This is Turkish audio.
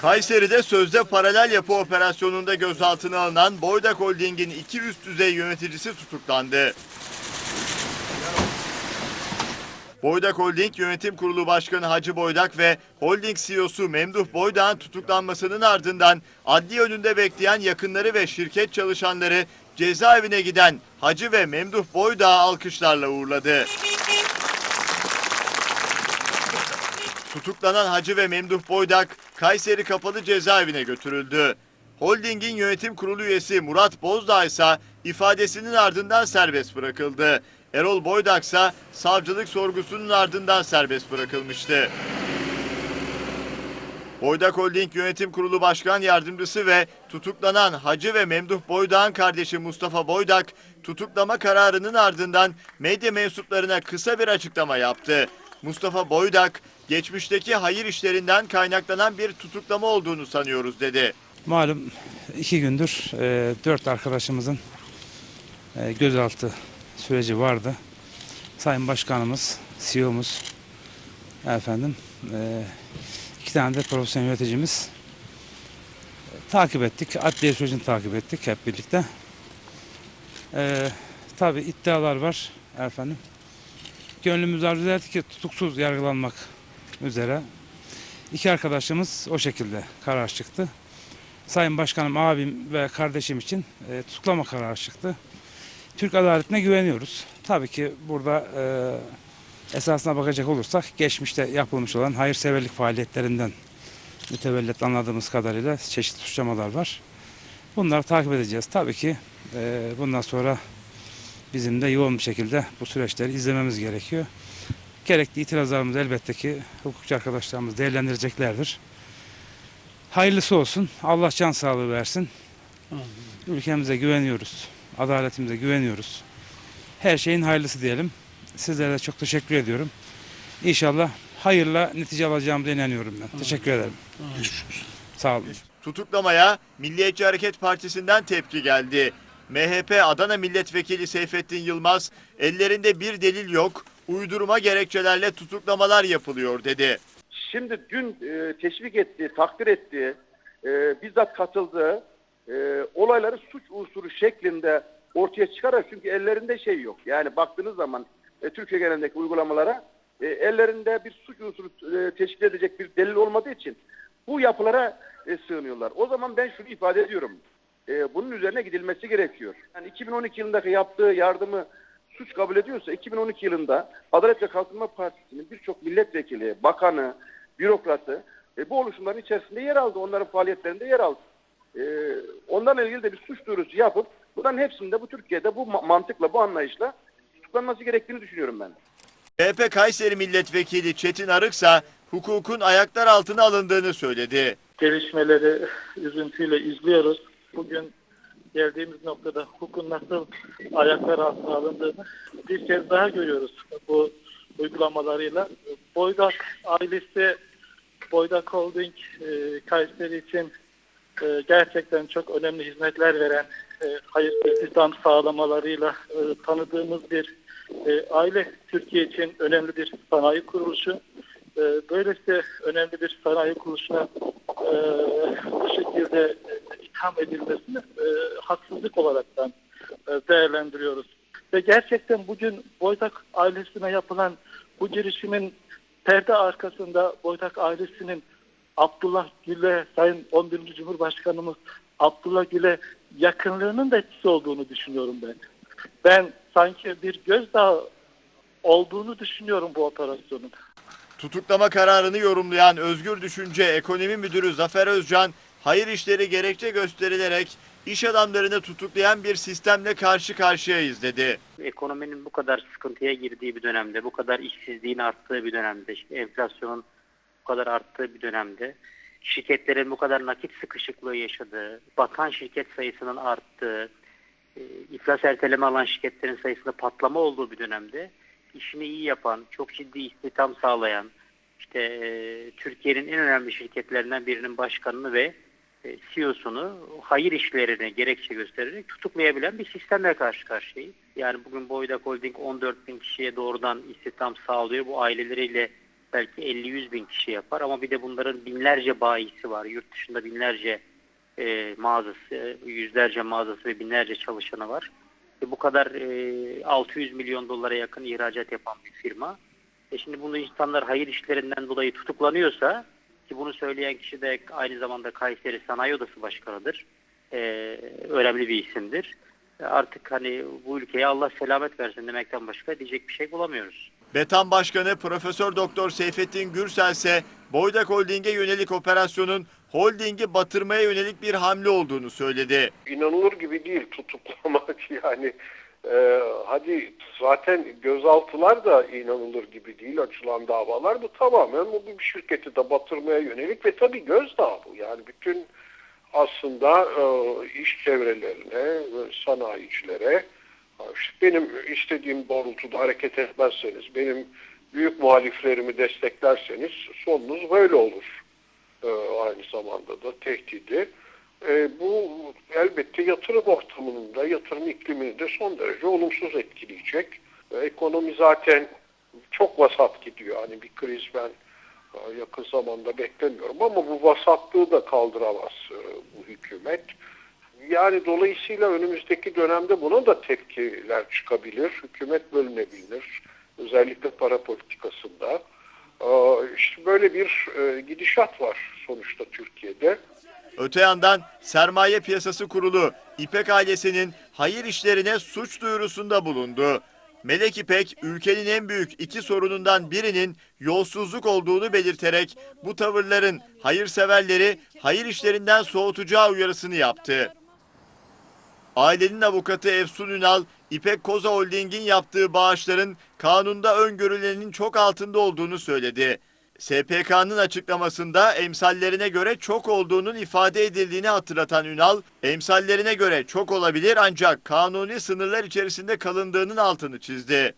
Kayseri'de sözde paralel yapı operasyonunda gözaltına alınan Boydak Holding'in iki üst düzey yöneticisi tutuklandı. Boydak Holding Yönetim Kurulu Başkanı Hacı Boydak ve Holding CEO'su Memduh Boydak'ın tutuklanmasının ardından adli önünde bekleyen yakınları ve şirket çalışanları cezaevine giden Hacı ve Memduh Boydak'ı alkışlarla uğurladı. Tutuklanan Hacı ve Memduh Boydak Kayseri Kapalı Cezaevine götürüldü. Holding'in yönetim kurulu üyesi Murat Bozdağ ise ifadesinin ardından serbest bırakıldı. Erol Boydak ise savcılık sorgusunun ardından serbest bırakılmıştı. Boydak Holding Yönetim Kurulu Başkan Yardımcısı ve tutuklanan Hacı ve Memduh Boydak'ın kardeşi Mustafa Boydak, tutuklama kararının ardından medya mensuplarına kısa bir açıklama yaptı. Mustafa Boydak, geçmişteki hayır işlerinden kaynaklanan bir tutuklama olduğunu sanıyoruz dedi. Malum iki gündür e, dört arkadaşımızın e, gözaltı süreci vardı. Sayın Başkanımız, CEO'muz, efendim, e, iki tane de profesyonel yöneticimiz e, takip ettik. Adliye sürecini takip ettik hep birlikte. E, Tabi iddialar var efendim. Gönlümüz arzu ki tutuksuz yargılanmak üzere. İki arkadaşımız o şekilde karar çıktı. Sayın Başkanım, abim ve kardeşim için e, tutuklama kararı çıktı. Türk adaletine güveniyoruz. Tabii ki burada e, esasına bakacak olursak geçmişte yapılmış olan hayırseverlik faaliyetlerinden mütevellit anladığımız kadarıyla çeşitli suçlamalar var. Bunları takip edeceğiz. Tabii ki e, bundan sonra bizim de yoğun bir şekilde bu süreçleri izlememiz gerekiyor. Gerekli itirazlarımızı elbette ki hukukçu arkadaşlarımız değerlendireceklerdir. Hayırlısı olsun. Allah can sağlığı versin. Ülkemize güveniyoruz. Adaletimize güveniyoruz. Her şeyin hayırlısı diyelim. Sizlere de çok teşekkür ediyorum. İnşallah hayırla netice alacağımıza inanıyorum ben. Teşekkür ederim. Sağ olun. Tutuklamaya Milliyetçi Hareket Partisi'nden tepki geldi. MHP Adana Milletvekili Seyfettin Yılmaz, ellerinde bir delil yok, uydurma gerekçelerle tutuklamalar yapılıyor dedi. Şimdi dün e, teşvik ettiği, takdir ettiği, e, bizzat katıldığı e, olayları suç unsuru şeklinde ortaya çıkarak çünkü ellerinde şey yok. Yani baktığınız zaman e, Türkiye genelindeki uygulamalara e, ellerinde bir suç unsuru e, teşkil edecek bir delil olmadığı için bu yapılara e, sığınıyorlar. O zaman ben şunu ifade ediyorum. E, bunun üzerine gidilmesi gerekiyor. Yani 2012 yılındaki yaptığı yardımı suç kabul ediyorsa 2012 yılında Adalet ve Kalkınma Partisi'nin birçok milletvekili, bakanı, bürokratı e, bu oluşumların içerisinde yer aldı. Onların faaliyetlerinde yer aldı. E, onlarla ilgili de bir suç duyurusu yapıp bunların hepsinde bu Türkiye'de bu ma- mantıkla, bu anlayışla tutuklanması gerektiğini düşünüyorum ben. CHP Kayseri Milletvekili Çetin Arıksa hukukun ayaklar altına alındığını söyledi. gelişmeleri üzüntüyle izliyoruz. Bugün geldiğimiz noktada hukukun nasıl ayaklar altına alındığını bir kez daha görüyoruz bu uygulamalarıyla. Boydak ailesi, Boydak Holding e, Kayseri için e, gerçekten çok önemli hizmetler veren, e, hayır istihdam sağlamalarıyla e, tanıdığımız bir e, aile. Türkiye için önemli bir sanayi kuruluşu. E, böylesi önemli bir sanayi kuruluşuna e, bu şekilde e, itham edilmesini e, haksızlık olaraktan e, değerlendiriyoruz. Ve gerçekten bugün Boydak ailesine yapılan bu girişimin perde arkasında Boydak ailesinin Abdullah Gül'e, Sayın 11. Cumhurbaşkanımız Abdullah Gül'e yakınlığının da etkisi olduğunu düşünüyorum ben. Ben sanki bir gözdağı olduğunu düşünüyorum bu operasyonun. Tutuklama kararını yorumlayan Özgür Düşünce Ekonomi Müdürü Zafer Özcan, hayır işleri gerekçe gösterilerek iş adamlarını tutuklayan bir sistemle karşı karşıyayız dedi. ekonominin bu kadar sıkıntıya girdiği bir dönemde, bu kadar işsizliğin arttığı bir dönemde, enflasyonun bu kadar arttığı bir dönemde, şirketlerin bu kadar nakit sıkışıklığı yaşadığı, batan şirket sayısının arttığı, e, iflas erteleme alan şirketlerin sayısında patlama olduğu bir dönemde işini iyi yapan, çok ciddi istihdam sağlayan, işte e, Türkiye'nin en önemli şirketlerinden birinin başkanını ve CEO'sunu hayır işlerine gerekçe göstererek tutuklayabilen bir sistemle karşı karşıyayız. Yani bugün Boydak Holding 14 bin kişiye doğrudan istihdam sağlıyor. Bu aileleriyle belki 50-100 bin kişi yapar ama bir de bunların binlerce bayisi var. Yurt dışında binlerce e, mağazası, yüzlerce mağazası ve binlerce çalışanı var. E, bu kadar e, 600 milyon dolara yakın ihracat yapan bir firma. E şimdi bunu insanlar hayır işlerinden dolayı tutuklanıyorsa ki bunu söyleyen kişi de aynı zamanda Kayseri Sanayi Odası Başkanı'dır. E, önemli bir isimdir. Artık hani bu ülkeye Allah selamet versin demekten başka diyecek bir şey bulamıyoruz. Betan Başkanı Profesör Doktor Seyfettin Gürsel ise Boydak Holding'e yönelik operasyonun holdingi batırmaya yönelik bir hamle olduğunu söyledi. inanılır gibi değil tutuklamak yani e, hadi zaten gözaltılar da inanılır gibi değil açılan davalar bu tamamen bu bir şirketi de batırmaya yönelik ve tabii gözdağı bu yani bütün aslında e, iş çevrelerine ve sanayicilere işte benim istediğim doğrultuda hareket etmezseniz benim büyük muhaliflerimi desteklerseniz sonunuz böyle olur e, aynı zamanda da tehdidi. E, bu elbette yatırım ortamının da yatırım iklimini de son derece olumsuz etkileyecek. E, ekonomi zaten çok vasat gidiyor. Hani bir kriz ben e, yakın zamanda beklemiyorum ama bu vasatlığı da kaldıramaz e, bu hükümet. Yani dolayısıyla önümüzdeki dönemde buna da tepkiler çıkabilir. Hükümet bölünebilir. Özellikle para politikasında. İşte böyle bir gidişat var sonuçta Türkiye'de. Öte yandan Sermaye Piyasası Kurulu İpek ailesinin hayır işlerine suç duyurusunda bulundu. Melek İpek ülkenin en büyük iki sorunundan birinin yolsuzluk olduğunu belirterek bu tavırların hayırseverleri hayır işlerinden soğutacağı uyarısını yaptı. Ailenin avukatı Efsun Ünal, İpek Koza Holding'in yaptığı bağışların kanunda öngörülenin çok altında olduğunu söyledi. SPK'nın açıklamasında emsallerine göre çok olduğunun ifade edildiğini hatırlatan Ünal, emsallerine göre çok olabilir ancak kanuni sınırlar içerisinde kalındığının altını çizdi.